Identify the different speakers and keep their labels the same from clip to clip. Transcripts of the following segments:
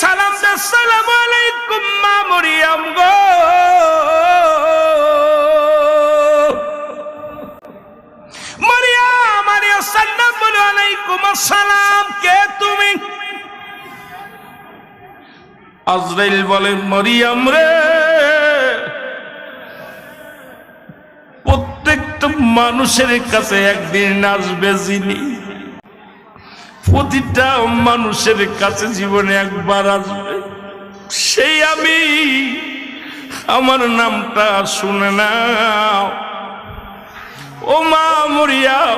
Speaker 1: সালাম সালাম আলাইকুম মা মরিয়াম গো। আলাইকুম আসসালাম, কে তুমি? আজরাইল রে। প্রত্যেকটা মানুষের কাছে একদিন আসবে যিনি। প্রতিটা মানুষের কাছে জীবনে একবার আসবে। সেই আমি আমার নামটা শুনে না ও মা মরিয়া,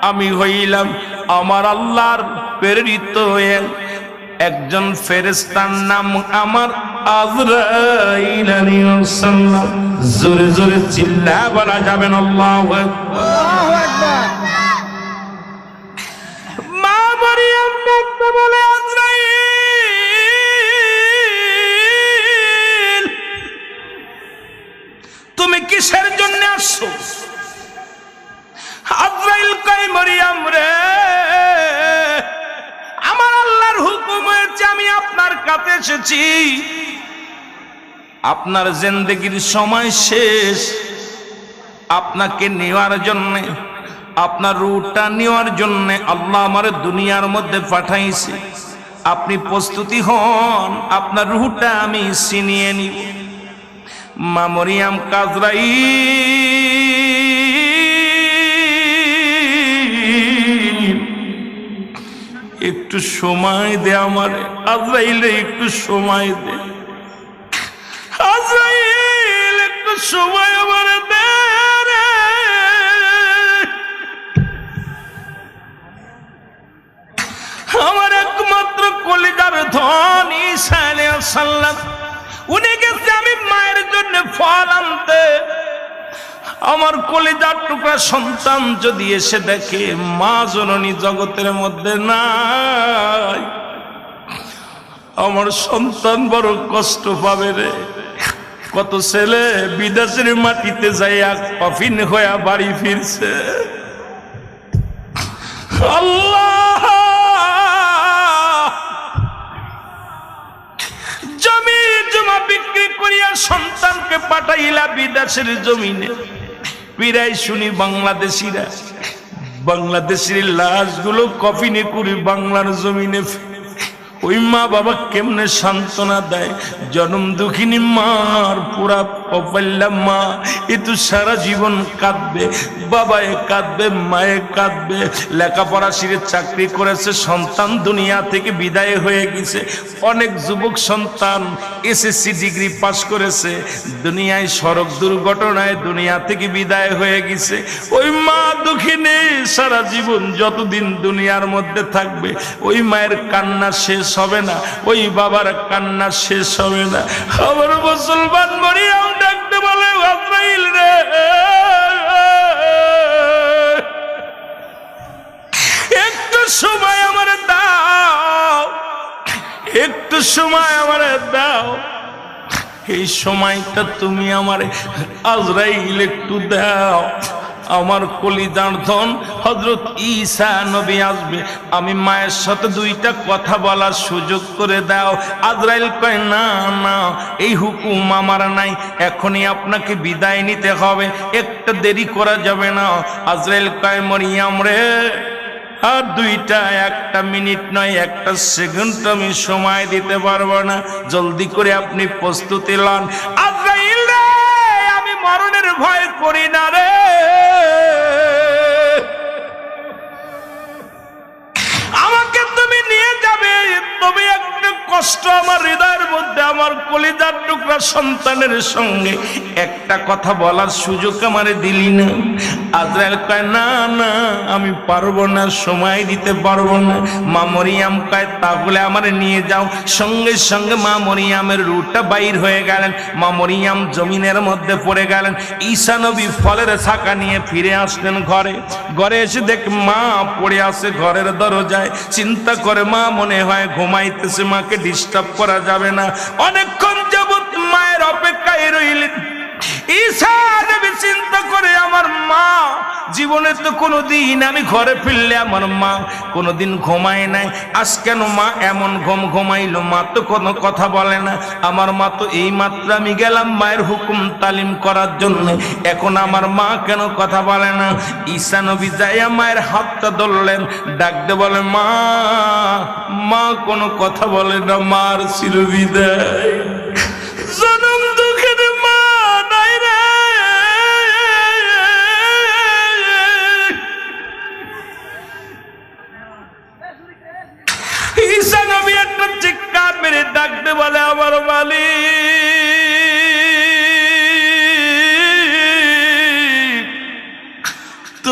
Speaker 1: আমি হইলাম আমার আল্লাহর প্রেরিত এক- একজন ফেরেস্তার নাম আমার জোরে জোরে চিল্লা বলা যাবেন আল্লাহু কাছে এসেছি আপনার জিন্দগির সময় শেষ। আপনাকে নেওয়ার জন্য, আপনার রুটা নেওয়ার জন্য আল্লাহ আমার দুনিয়ার মধ্যে পাঠাইছে। আপনি প্রস্তুতি হন, আপনার রুটা আমি ছিনিয়ে নিব। মামরিয়াম কাজরাই একটু সময় দে আমার। আজরাইলে, একটু সময় দে। আজরাইল, একটু সময় আমার দে আমার একমাত্র কলিজার ধন সালাম উনি গেছে আমি মায়ের জন্য ফল আনতে। আমার কলিজার টুকরা সন্তান যদি এসে দেখে মা জননী জগতের মধ্যে নাই, আমার সন্তান বড় কষ্ট পাবে রে। কত ছেলে বিদেশের মাটিতে যাইয়া কফিন হইয়া বাড়ি ফিরছে। আল্লাহ! জমি জমা বিক্রি করিয়া সন্তানকে পাঠাইলা বিদেশের জমিনে। পিরাই শুনি বাংলাদেশিরা। বাংলাদেশের লাশগুলো কফিনে করে বাংলার জমিনে ওই মা বাবা কেমনে সান্ত্বনা দেয়? জন্ম দুঃখিনী মার পুরা কপাল্লা মা। এ তো সারা জীবন কাঁদবে বাবায় কাঁদবে, মায়ে কাঁদবে। লেখাপড়া শিখে চাকরি করেছে, সন্তান দুনিয়া থেকে বিদায় হয়ে গেছে। অনেক যুবক সন্তান এসএসসি ডিগ্রি পাশ করেছে। দুনিয়ায় সড়ক দুর্ঘটনায় দুনিয়া থেকে বিদায় হয়ে গেছে। ওই মা দুঃখিনী সারা জীবন যতদিন দুনিয়ার মধ্যে থাকবে, ওই মায়ের কান্না শেষ হবে না। ওই বাবার কান্না শেষ হবে না। আমার মুসলমান মরিয়াও ডাকতে বলে রে! একটু সময় আমার দাও। একটু সময় আমার দাও। এই সময়টা তুমি আমার আজরাইল একটু দাও। আমার কলিদার ধন হজরত ঈসা নবী আসবে। আমি মায়ের সাথে দুইটা কথা বলার সুযোগ করে দাও। আজরাইল কয়, না না, এই হুকুম আমার নাই। এখনই আপনাকে বিদায় নিতে হবে। একটা দেরি করা যাবে না। আজরাইল কয়, মরিয়াম রে, আর দুইটা, একটা মিনিট নয়, একটা সেকেন্ড আমি সময় দিতে পারব না। জলদি করে আপনি প্রস্তুতি লন। আজরাইল রে, আমি মরণের ভয় করি না রে। তবে একটা কষ্ট আমার হৃদয়ের মধ্যে আমার কলিদার টুকরা সন্তানের সঙ্গে একটা কথা বলার সুযোগ আমারে দিলি না। আজরাইল কয়, না না, আমি পারব না, সময় দিতে পারব না। মা মরিয়াম কয়, তাহলে আমার নিয়ে যাও। সঙ্গে সঙ্গে মা মরিয়ামের রুটটা বাইর হয়ে গেলেন। মা মরিয়াম জমিনের মধ্যে পড়ে গেলেন। ঈশা নবী ফলের ছাকা নিয়ে ফিরে আসলেন ঘরে। ঘরে এসে দেখ, মা পড়ে আসে ঘরের দরজায়। চিন্তা করে মা মনে হয় ঘুমাইতেছে, মাকে ডিস্টার্ব করা যাবে না। অনেকক্ষণ যাবত মায়ের অপেক্ষায় রইলেন। নবী চিন্তা করে আমার মা, জীবনে তো কোনো দিন আমি ঘরে ফিরলে আমার মা কোনোদিন ঘুমায় নাই। আজ কেন মা এমন ঘুম ঘুমাইলো? মা তো কোনো কথা বলে না। আমার মা তো এই মাত্র আমি গেলাম মায়ের হুকুম তালিম করার জন্য। এখন আমার মা কেন কথা বলে না? ঈসা নবী যাইয়া মায়ের হাতটা ধরলেন, ডাকতে বলে, মা মা কোনো কথা বলে না, মার চিরবিদায়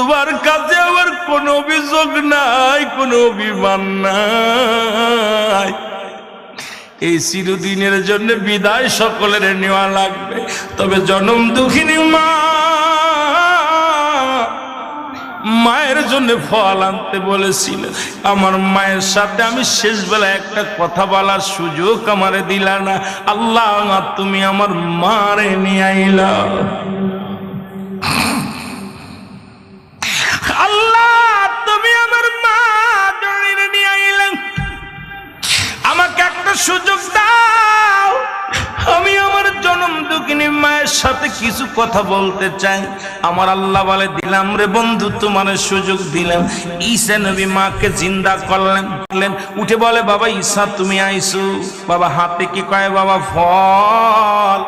Speaker 1: তোমার কাছে আমার কোনো অভিযোগ নাই, কোনো অভিমান নাই। এই চিরদিনের জন্য বিদায় সকলের নেওয়া লাগবে, তবে জনম দুঃখিনী মা। মায়ের জন্য ফল আনতে বলেছিল, আমার মায়ের সাথে আমি শেষ বেলা একটা কথা বলার সুযোগ আমারে দিলা না। আল্লাহ, তুমি আমার মারে নিয়ে আইলা। কিছু কথা বলতে চাই। আমার আল্লাহ বলে, দিলাম রে বন্ধু, তোমার সুযোগ দিলাম। ঈসা নবী মাকে জিন্দা করলেন উঠে বলে, বাবা ঈসা, তুমি আইসু। বাবা হাতে কি কয়, বাবা, ফল।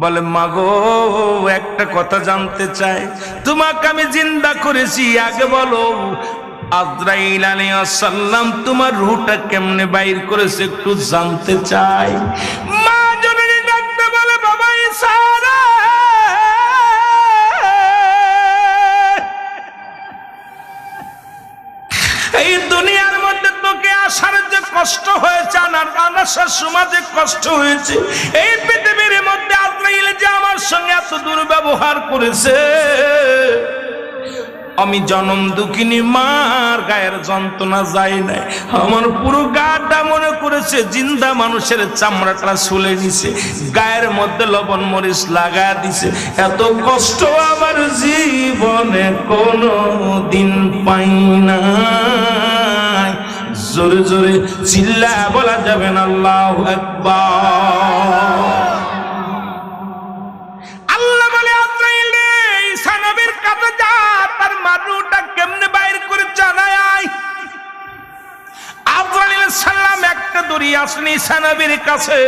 Speaker 1: বলে, মাগো, একটা কথা জানতে চাই। তোমাকে আমি জিন্দা করেছি। আগে বলো, আজরাইল আলাইহিসসালাম তোমার রুহটা কেমনে বাইর করেছে একটু জানতে চাই। সমাজে কষ্ট হয়েছে। এই পৃথিবীর মধ্যে আজরাইল যে আমার সঙ্গে এত দুর্ব্যবহার করেছে, আমি জনম দুঃখিনী, মার গায়ের যন্ত্রণা যাই নাই। আমার পুরো গাটা মনে করেছে, জিন্দা মানুষের চামড়াটা ছুলে নিছে, গায়ের মধ্যে লবণ মরিচ লাগা দিছে। এত কষ্ট আমার জীবনে কোনো দিন পাই না। জোরে জোরে চিল্লা বলা যাবেন আল্লাহ আল্লাহ বলে, আজরাইল রে কাছে যা, তার কেমনে বাইর করে জানায় একটা কাছে।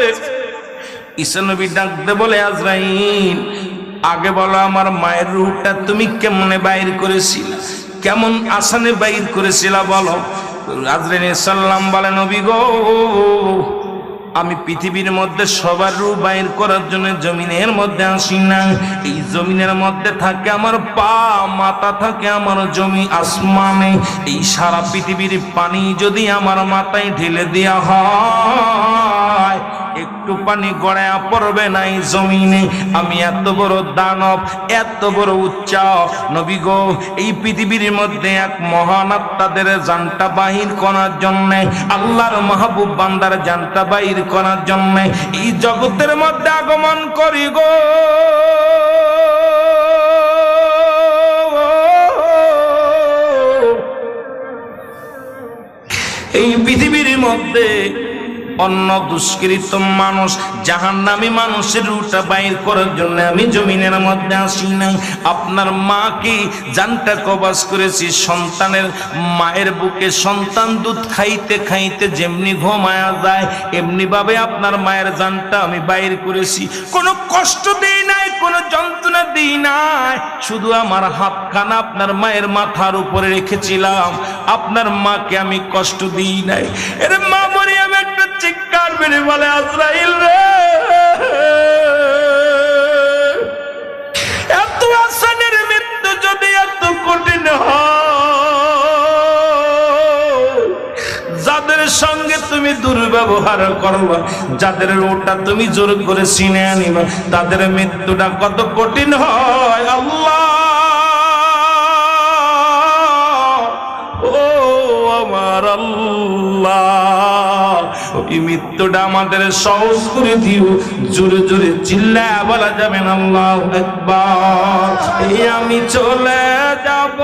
Speaker 1: বলে, আজরাইল, আগে বলো আমার মায়ের তুমি কেমনে বাইর করেছিলা? কেমন আসানে বাইর করেছিলা বলো? সাল্লাম নবী গো, আমি পৃথিবীর মধ্যে সবার রূপ বাইর করার জন্য জমিনের মধ্যে আসি না এই জমিনের মধ্যে থাকে আমার পা, মাথা থাকে আমার জমি আসমানে। এই সারা পৃথিবীর পানি যদি আমার মাথায় ঢেলে দেওয়া হয় একটু পানি গড়ায়া পড়বে নাই জমিনে। আমি এত বড় দানব, এত বড় উচ্চ। নবী গো, এই পৃথিবীর মধ্যে এক মহান আত্মাদের জানটা বাহির করার জন্য, আল্লাহর মাহবুব বান্দার জানটা বাহির করার জন্য, এই জগতের মধ্যে আগমন করি গো। এই পৃথিবীর মধ্যে অন্য দুষ্কৃত মানুষ জাহান নামি মানুষের রুটা বাইর করার জন্য আমি জমিনের মধ্যে আসি না। আপনার মাকে জানটা কবাস করেছি? সন্তানের মায়ের বুকে সন্তান দুধ খাইতে খাইতে যেমনি ঘুমায়া যায় এমনি ভাবে আপনার মায়ের জানটা আমি বাইর করেছি। কোনো কষ্ট দিই নাই, কোনো যন্ত্রণা দিই নাই। শুধু আমার হাতখানা আপনার মায়ের মাথার উপরে রেখেছিলাম। আপনার মাকে আমি কষ্ট দিই নাই। এর মা একটা চিৎকার মেরে বলে, আজরাইল রে! এত আসানের মৃত্যু যদি এত কঠিন যাদের সঙ্গে তুমি দুর্ব্যবহার করবা যাদের ওটা তুমি জোর করে চিনে আনিবা তাদের মৃত্যুটা কত কঠিন হয়, আল্লাহ! ও আমার আল্লাহ! এই মৃত্যুটা আমাদের সহজ করে দিও। জোরে জোরে চিল্লা বলা যাবে আল্লাহ আমি চলে যাব,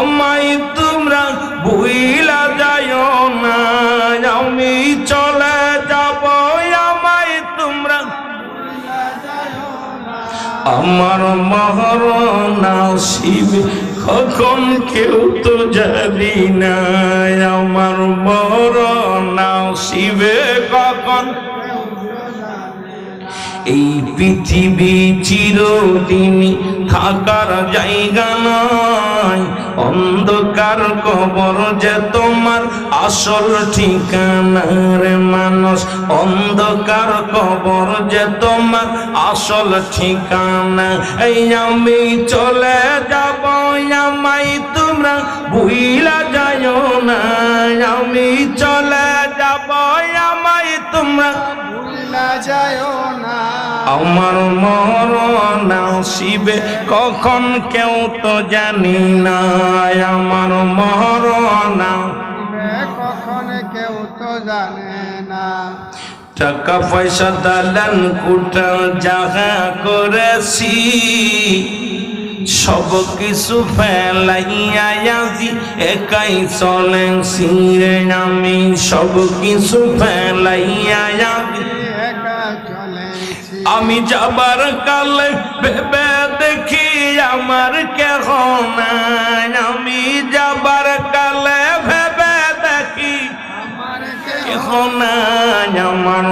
Speaker 1: আমায় তোমরা ভুইলা যাইও না। আমি চলে যাব, আমায় তোমরা আমার মহরণা শিব, কখন কেউ তো জানি না। আমার মহরণা শিবে কখন? এই পৃথিবী চিরদিনই থাকার জায়গা নয় অন্ধকার কবর যে তোমার আসল ঠিকানার মানুষ। অন্ধকার কবর যে তোমার আসল ঠিকানা। এই আমি চলে যাব আমাই তোমরা ভুইলা যাইও না। আমি চলে
Speaker 2: যায় না।
Speaker 1: আমার মরণ শিবে কখন কেউ তো জানি না। আমার মরণ
Speaker 2: কখন কেউ তো জানে না।
Speaker 1: টাকা পয়সা দালান কুটা জাগা করেছি সব কিছু ফেলাইয়া আজি একাই চলে সিরে আমি সব কিছু ফেলাইয়া আজি
Speaker 2: একা চলেছি
Speaker 1: আমি যাবার কালে ভেবে দেখি আমার কেহ নাই। আমি যাবার কালে ভেবে দেখি কেহ নাই। আমার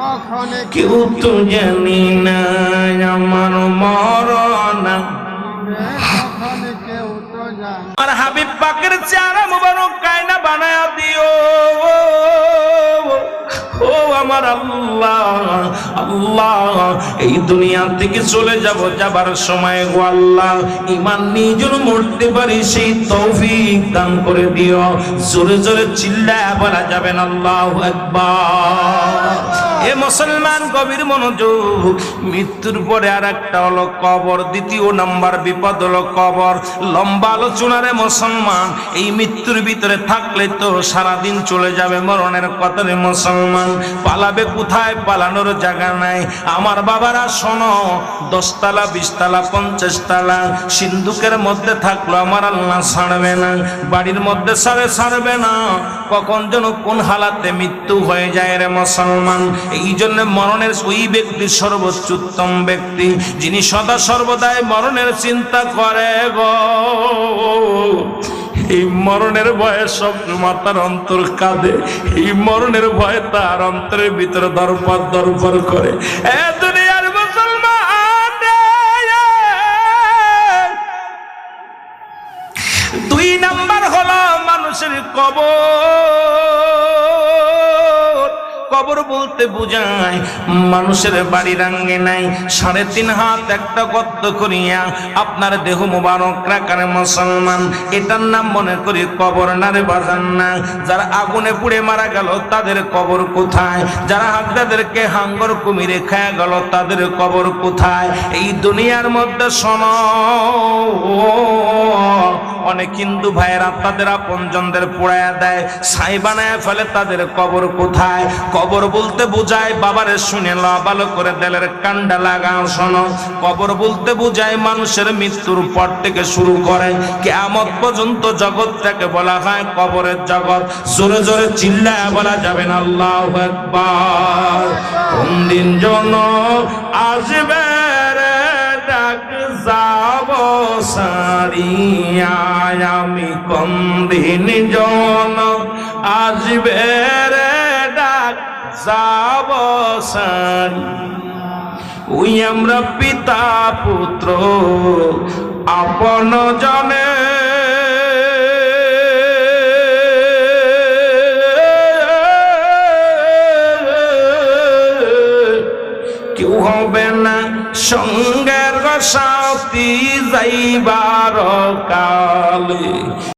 Speaker 2: কখন
Speaker 1: কেউ তো জানি না আমার
Speaker 2: তো জানে
Speaker 1: আর হাবিব পাকের চেহারা মুবারক কায়না বানায়া এই দুনিয়া থেকে চলে যাব যাবার সময় গো আল্লাহ ইমান নিজের মরতে পারি, সেই তৌফিক দান করে দিও। জোরে জোরে চিল্লা বলা যাবেন আল্লাহ একবার এ মুসলমান গভীর মনোযোগ, মৃত্যুর পরে আর একটা হলো কবর, দ্বিতীয় নাম্বার বিপদ হলো কবর। লম্বা আলোচনারে মুসলমান, এই মৃত্যুর ভিতরে থাকলে তো সারাদিন চলে যাবে মরণের কথারে মুসলমান। পালাবে কোথায়? পালানোর জায়গা নাই। আমার বাবারা শোনো, দশতলা, বিশতলা পঞ্চাশ তালা সিন্ধুকের মধ্যে থাকল আমার আল্লাহ ছাড়বে না, বাড়ির মধ্যে সারে ছাড়বে না। কখন যেন কোন হালাতে মৃত্যু হয়ে যায় রে মুসলমান? এই জন্য মরণের ওই ব্যক্তি সর্বোচ্চ উত্তম ব্যক্তি, যিনি সদা সর্বদাই মরণের চিন্তা করে গো। এই মরণের ভয়ে সব মাতার অন্তর কাঁদে, এই মরণের ভয়ে তার অন্তরের ভিতরে দরপর দরপর করে। মুসলমান দুই নাম্বার হলো মানুষের কবর। বলতে বোঝায়, মানুষের বাড়ি রাঙ্গে নাই, সাড়ে তিন হাত একটা গর্ত করিয়া আপনার দেহ মুবারক রাখারে মুসলমান। এটার নাম মনে করি কবর না রে বাজান না যারা আগুনে পুড়ে মারা গেল, তাদের কবর কোথায়? যারা হাগদাদেরকে হাঙ্গর কুমিরে খায় গেল, তাদের কবর কোথায়? এই দুনিয়ার মধ্যে শোনো, অনেক হিন্দু ভাইয়েরা তাদের আপনজনদের পোড়ায়া দেয়, ছাই বানায় ফেলে তাদের কবর কোথায়? কবর বলতে বোঝায়, বাবারে শুনে ল, ভালো করে দেলের কান্ডা লাগাও, শোনো। কবর বলতে বোঝায়, মানুষের মৃত্যুর পর থেকে শুরু করে। কেমত পর্যন্ত জগৎটাকে বলা হয় কবরের জগৎ। জোরে জোরে চিল্লায় বলা যাবে না, আল্লাহ একবার কোন দিন জন আসবে যাব সারিয়া আমি। কোন দিন জন আসবে যাব সারি ওই আমরা পিতা পুত্র, আপন জনে। কেউ হবে না সঙ্গের সাথী যাইবার কালে।